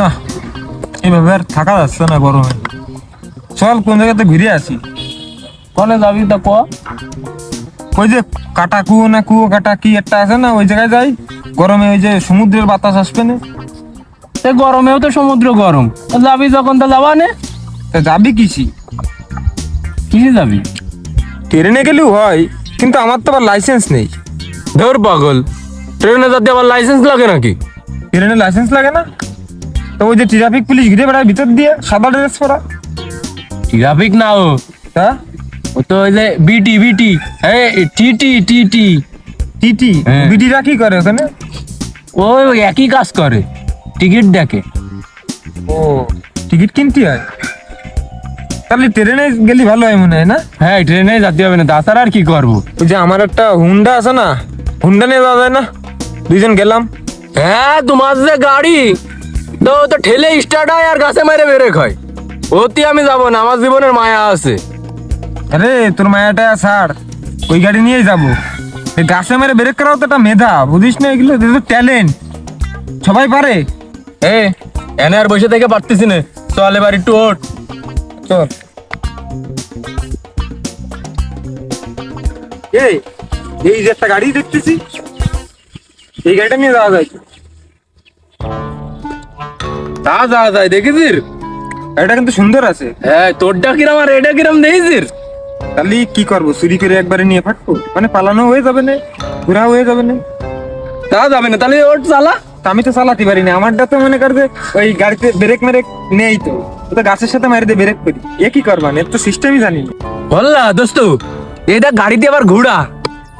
না এভাবে আর থাকা যাচ্ছে না গরমে চল কোন জায়গাতে ঘুরে আসি। কনে যাবি তা ক? ওই যে কাটা কুয়ো না কুয়ো কাটা কি একটা আছে না ওই জায়গায় যাই। গরমে ওই যে সমুদ্রের বাতাস আসবে না। সে গরমেও তো সমুদ্র গরম। তা যাবি যখন তা যাবা নে। তা যাবি কিসি? কিসে যাবি? ট্রেনে গেলেও হয় কিন্তু আমার তো আবার লাইসেন্স নেই। ধর পাগল। ট্রেনে যাতে আবার লাইসেন্স লাগে নাকি? ট্রেনে লাইসেন্স লাগে না? তো ওই যে ট্রাফিক পুলিশ ঘিরে বেড়ায় ভিতর দিয়ে সাদা ড্রেস পরা। ট্রাফিক না ও। তা ও তো ওই যে বিটি বিটি হ্যাঁ টিটি টিটি টিটি হ্যাঁ। বিটিরা কি করে ওখানে? ওই একই কাজ করে টিকিট দেখে। ও টিকিট কিনতে হয়? তাহলে ট্রেনে গেলে ভালো হয় মনে হয় না? হ্যাঁ ট্রেনে যেতে হবে না তাছাড়া আর কি করব? ওই যে আমার একটা হুন্ডা আছে না হুন্ডা নিয়ে যাওয়া যায় না? দুইজন গেলাম। হ্যাঁ তোমার যে গাড়ি তো তো ঠেলে স্টার্ট হয় আর গাছে মেরে বেড়ে খায় ওতে আমি যাব না আমার জীবনের মায়া আছে। আরে তোর মায়াটা ছাড় ওই গাড়ি নিয়েই যাব। এই গাছে মেরে ব্রেক করাও তো একটা মেধা বুঝিস না এগুলো? ট্যালেন্ট সবাই পারে? এ এনে আর বসে থেকে পারতেছি না। চল এবার একটু ওঠ। চল। এই এই যে একটা গাড়ি দেখতেছি এই গাড়িটা নিয়ে যাওয়া যায়। তা যা যায় দেখেছিস গাড়িটা কিন্তু সুন্দর আছে। হ্যাঁ তোরটা কিরম আর এটা কিরম দেখেছিস তাহলে কি করব চুরি করে একবারে নিয়ে ফাটবো? মানে পালানো হয়ে যাবে না ঘোরা হয়ে যাবে না। তা যাবে না তাহলে ওঠ চালা? আমি তো চালাতে পারি না আমারটা তো মনে কর যে ওই গাড়িতে ব্রেক মেরেক নেই তো। তো গাছের সাথে মারি দিয়ে ব্রেক করি। এ কি করবা এর তো সিস্টেমই জানি না। বললা দোস্ত এটা গাড়িতে আবার ঘোড়া।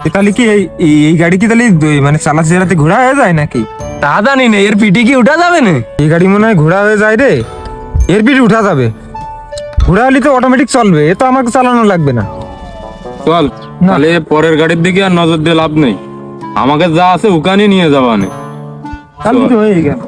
তাহলে কি এই এই- গাড়ি কি তাহলে মানে চালাতে চালাতে ঘোড়া হয়ে যায় নাকি? তা জানি না এর পিঠে কি উঠা যাবে না? এই গাড়ি মনে হয় ঘোড়া হয়ে যায় রে। এর পিঠে উঠা যাবে। ঘোড়া হলে তো অটোমেটিক চলবে এ তো আমাকে চালানো লাগবে না। চল তাহলে পরের গাড়ির দিকে আর নজর দিয়ে লাভ নেই। আমাকে যা আছে ওখানে নিয়ে না তাহলে তো হয়ে গেল।